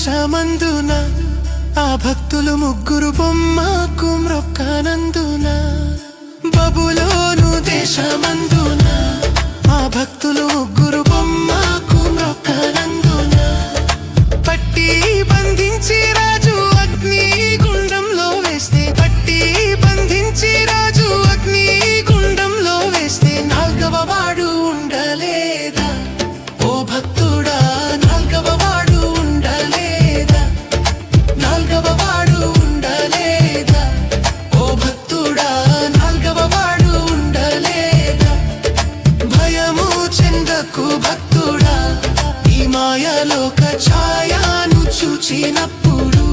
ఆకాశమందున ఆ భక్తులు ముగ్గురు బొమ్మకు మ్రొక్కనందున బబులోను దేశమందున ఆ భక్తులు ముగ్గురు బొమ్మకు మ్రొక్కనందున పట్టి బంధించి రాజు అగ్ని నాకు భక్తుడా ఈ మాయలోక ఛాయాను చూచినప్పుడు.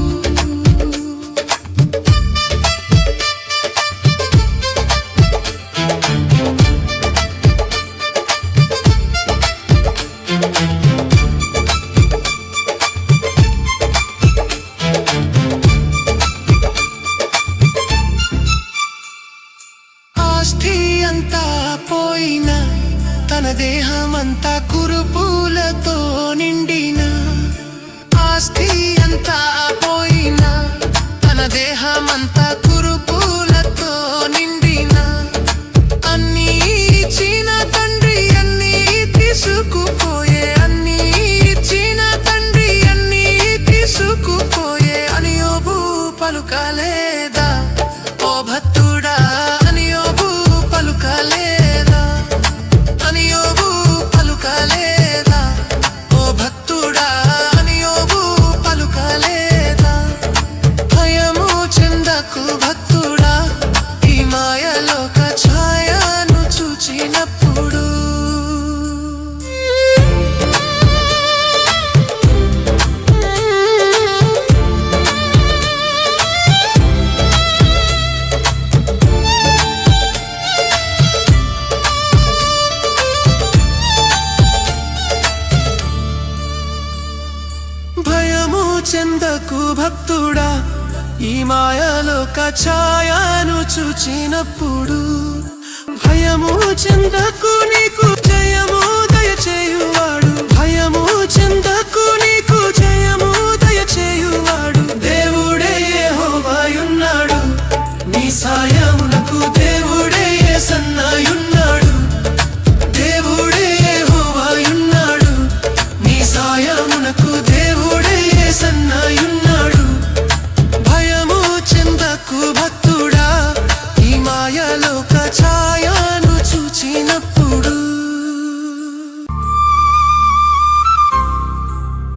ఆస్థి అంతా పోయిన తన దేహమంతా కురుపులతో నిండిన ఆస్తి అంతా పోయిన తన దేహమంతా భయము చెందకు భక్తుడా ఈ మాయలోక ఛాయను చూచినప్పుడు భయము చెందకు నీకు भक्त